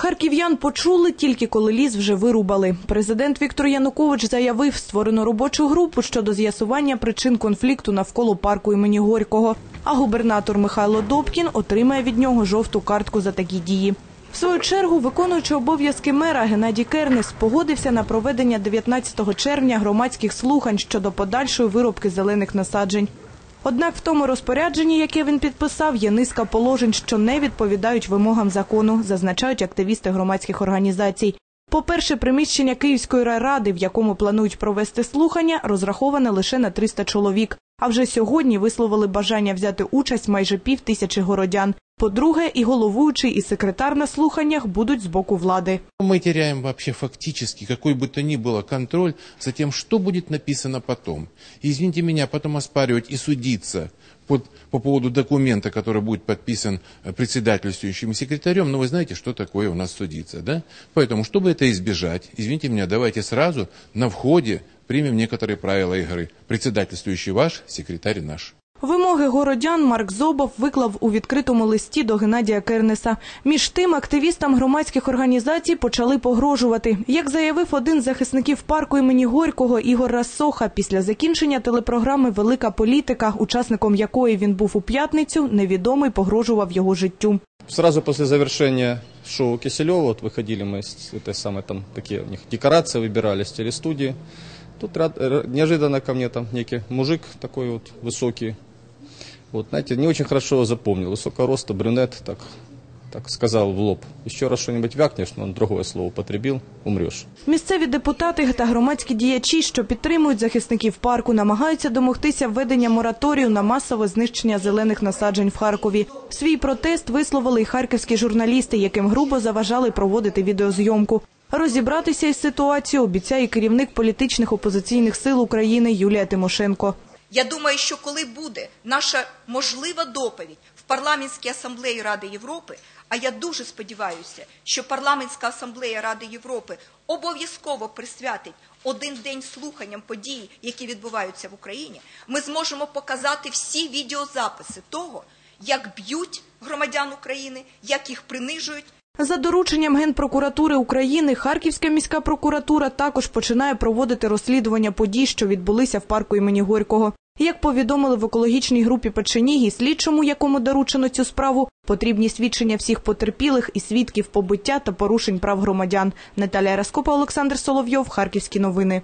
Харків'ян почули тільки коли ліс вже вирубали. Президент Віктор Янукович заявив, створено робочу групу щодо з'ясування причин конфлікту навколо парку імені Горького. А губернатор Михайло Добкін отримає від нього жовту картку за такі дії. В свою чергу, виконуючи обов'язки мера Геннадій Кернес погодився на проведення 19 червня громадських слухань щодо подальшої виробки зелених насаджень. Однак в тому розпорядженні, яке він підписав, є низка положень, що не відповідають вимогам закону, зазначають активісти громадських організацій. По-перше, приміщення Київської райради, в якому планують провести слухання, розраховане лише на 300 чоловік. А вже сьогодні висловили бажання взяти участь майже пів тисячі городян. По-друге, і головуючий, і секретар на слуханнях будуть з боку влади. Мы теряем вообще фактически какой бы то ни было контроль за тем, что будет написано потом. И, извините меня, потом оспаривать и судиться под, по поводу документа, который будет подписан э, председательствующим и секретарем, ну вы знаете, что такое у нас судиться, да? Поэтому, чтобы это избежать, извините меня, давайте сразу на входе примем некоторые правила игры. Председательствующий ваш, секретарь наш. Вимоги городян Марк Зобов виклав у відкритому листі до Геннадія Кернеса. Між тим, активістам громадських організацій почали погрожувати. Як заявив один з захисників парку імені Горького Ігор Рассоха, після закінчення телепрограми Велика політика, учасником якої він був у п'ятницю, невідомий погрожував його життю. Сразу после завершения шоу Киселева, вот выходили мы с этой самой, там такие у них декорации выбирали с телестудии. Тут р- неожиданно ко мне там некий мужик такой вот высокий. Вот, знаете, не очень хорошо запомнил. Высокого роста, брюнет, так, так сказал в лоб. Еще раз что-нибудь вякнешь, но другое слово употребил, умрешь. Місцеві депутати та громадські діячі, що підтримують захисників парку, намагаються домогтися введення мораторію на масове знищення зелених насаджень в Харкові. Свій протест висловили й харківські журналісти, яким грубо заважали проводити відеозйомку. Розібратися із ситуацією обіцяє керівник політичних опозиційних сил України Юлія Тимошенко. Я думаю, що коли буде наша можлива доповідь в парламентській асамблеї Ради Європи, а я дуже сподіваюся, що парламентська асамблея Ради Європи обов'язково присвятить один день слуханням подій, які відбуваються в Україні, ми зможемо показати всі відеозаписи того, як б'ють громадян України, як їх принижують, За дорученням Генпрокуратури України, Харківська міська прокуратура також починає проводити розслідування подій, що відбулися в парку імені Горького. Як повідомили в екологічній групі Печенігі, слідчому, якому доручено цю справу, потрібні свідчення всіх потерпілих і свідків побиття та порушень прав громадян. Наталія Раскопа, Олександр Соловйов, Харківські новини.